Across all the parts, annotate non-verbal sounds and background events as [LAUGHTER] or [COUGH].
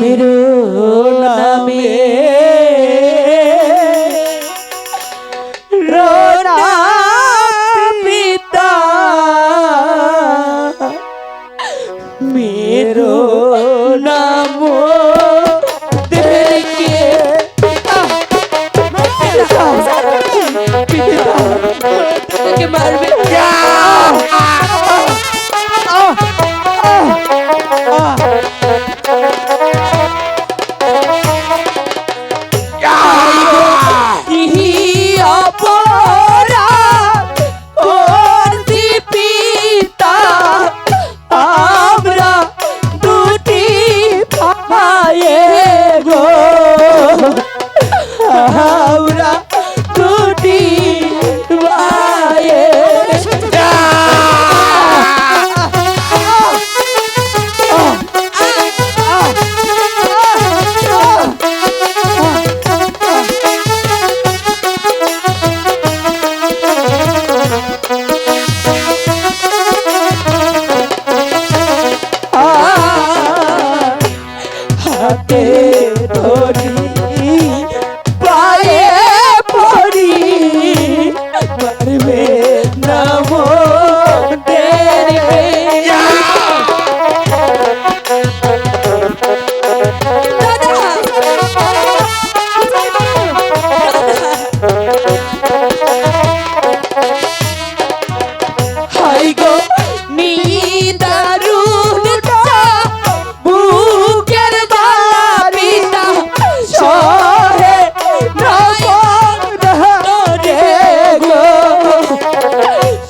মেরো হাতে ধরি।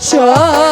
Sure.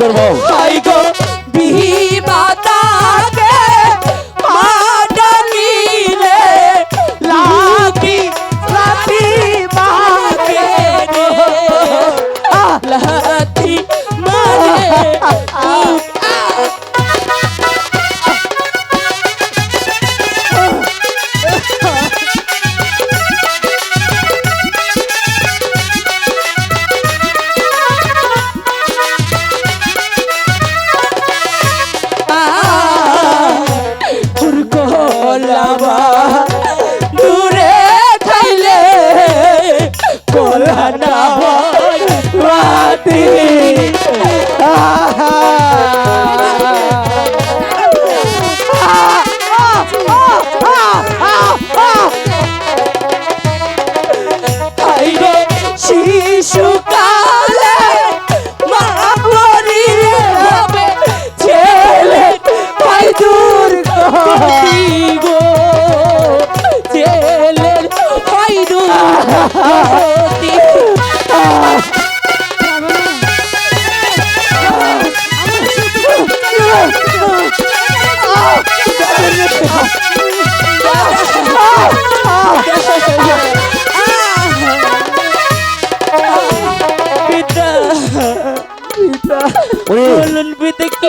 করব। Yeah.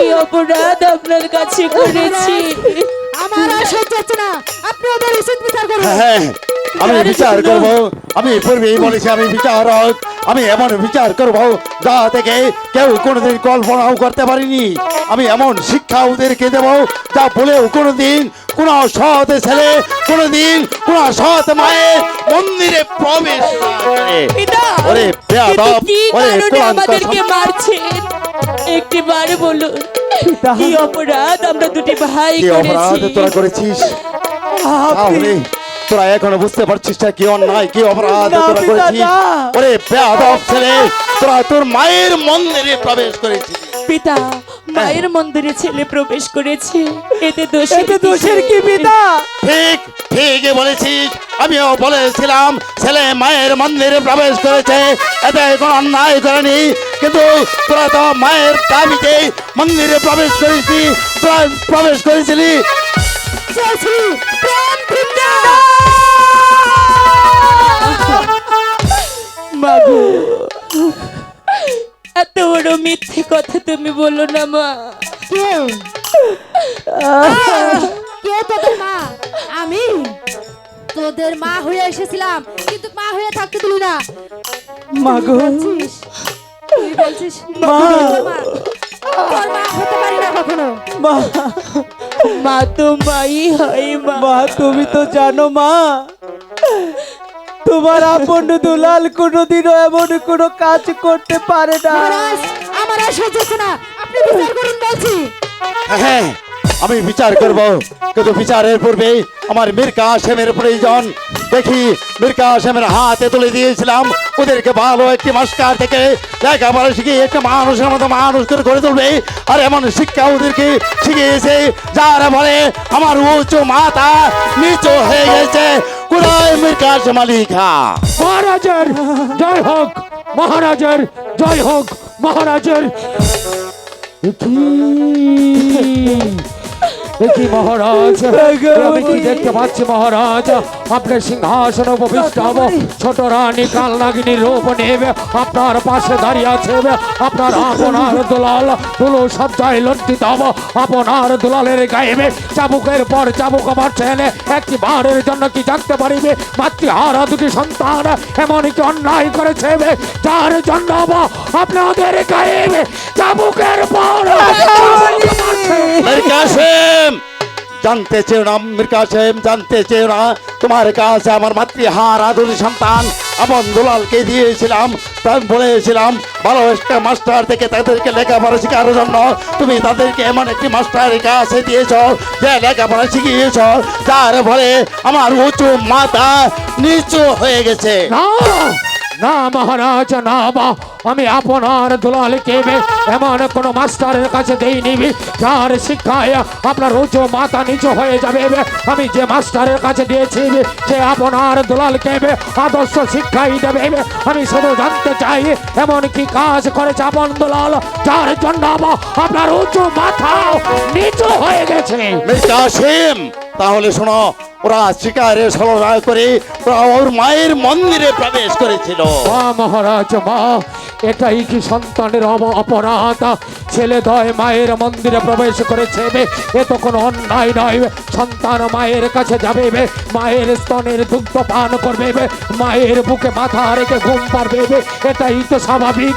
কি অপরাধ আপনার কাছে করেছি। আমার আর সহ্য হচ্ছে না। আপনি ওদের উচিত বিচার করুন। হ্যাঁ আমি বিচার। করব। আমি পূর্বেই বলেছি আমি বিচারক। আমি এমন বিচার করব যা থেকে কেউ কোনোদিন কল্পনাও করতে পারিনি। আমি এমন শিক্ষা ওদেরকে দেব যা বলেও কোনোদিন কোন সৎ ছেলে কোনোদিন কোন সৎ মায়ের মন্দিরে প্রবেশ। ওরে ওরে আমাদেরকে। মারছেন একটিবার বলুন কি অপরাধ আমরা দুটি ভাই অপরাধ তোরা করেছিস তাহলে তোরা এখনও বুঝতে পারছিস না কি অন্যায় কি অপরাধ তোরা করেছিস। ওরে বেয়াদব ছেলে তোরা তোর মায়ের মন্দিরে প্রবেশ করেছিস পিতা মায়ের মন্দিরে ছেলে প্রবেশ করেছে। এতে দোষ এতে দোষের কি পিতা ঠিক ঠিক বলেছিস। আমিও বলেছিলাম ছেলে মায়ের মন্দিরে প্রবেশ করেছে। এতে কোনো অন্যায় করেনি। কিন্তু তোরা তো মায়ের দাবিতে মন্দিরে প্রবেশ করেছি প্রবেশ করেছিলি। চলছি বড় মিথ্যে কথা তুমি বলো না মা। কে তোদের মা? আমি? তোদের মা হয়ে এসেছিলাম কিন্তু মা হয়ে থাকতে দিলি না। মাগো বলছিস? তুই বলছিস? মা। তোর মা হতে পারি না কখনো। মা। মা তো মাই হয় মা। মা তুমি তো জানো মা। তোমার আপন দুলাল কোনোদিনও এমন কোনো কাজ করতে পারে না। আমার আর সহ্য হচ্ছে না। আপনি বিচার করুন বলছি। হ্যাঁ আমি বিচার করব। কিন্তু বিচারের পূর্বে আমার মির্কা হাসেমের প্রয়োজন। দেখি মির্কা হাসেমের হাতে তুলে দিয়েছিলাম। ওদেরকে ভালো একটি মাস্কার থেকে। লেখাপড়া শিখিয়ে একটা মানুষের মতো মানুষ করে গড়ে তুলবে। আর এমন শিক্ষা ওদেরকে শিখিয়েছে যারা বলে আমার উঁচু মাথা নিচু হয়ে গেছে। কোথায় মির্কা মালিকা খা মহারাজের জয় হোক মহারাজের জয় হোক মহারাজের [LAUGHS] কি কি মহারাজ। আমি কি দেখতে পাচ্ছি মহারাজ? আপনার সিংহাসন উপবিষ্ট হব। ছোট রানী কালনাগিনী রূপ নেবে। আপনার পাশে দাঁড়িয়ে আছে আপনার আপনার দুলাল। দুলু সজ্জায় লজ্জিত হব। আপনার দুলালের গায়েবে চাবুকের পর চাবুক মারছেন একটি বারের জন্য কি জানতে পারিবে? মাতৃহারা দুটি সন্তান এমন কি অন্যায় করেছে যার জন্য আপনাদের গায়েবে চাবুকের পর। মির কাসেম জানতে চেও না মির কাসেম জানতে চেও না। তোমার কাছে আমার মাতৃহার আদুরি সন্তান। আপন দুলালকে দিয়েছিলাম তাই বলেছিলাম ভালো একটা মাস্টার থেকে তাদেরকে লেখাপড়া শেখার জন্য। তুমি তাদেরকে এমন একটি মাস্টারের কাছে দিয়েছ যে লেখাপড়া শিখিয়েছ যার ফলে আমার উঁচু মাথা নিচু হয়ে গেছে। না মহারাজ, না বা, আমি আপনার দুলালকে এমন কোন মাস্টারের কাছে দেই নিবি যার শিক্ষায় আপনার উঁচু মাথা নিচু হয়ে যাবে আমি যে মাস্টারের কাছে দিয়েছি সে আপনার দুলালকে আদর্শ শিক্ষাই দেবে আমি শুধু জানতে চাই, এমন কি কাজ করেছে আপন দুলাল, যার জন্য আপনার উঁচু মাথা নিচু হয়ে গেছে? মির কাসেম তাহলে শোনো, ওরা শিকারে সরবরাহ করে ওরা ওর মায়ের মন্দিরে প্রবেশ করেছিল। মহারাজ, মা, এটাই কি সন্তানের অপরাধ? ছেলে দয় মায়ের মন্দিরে প্রবেশ করেছে এ তো কোনো অন্যায় নয় সন্তান মায়ের কাছে যাবে মায়ের স্তনের দুগ্ধ পান করবে মায়ের বুকে মাথা রেখে ঘুম পারবে এটাই তো স্বাভাবিক।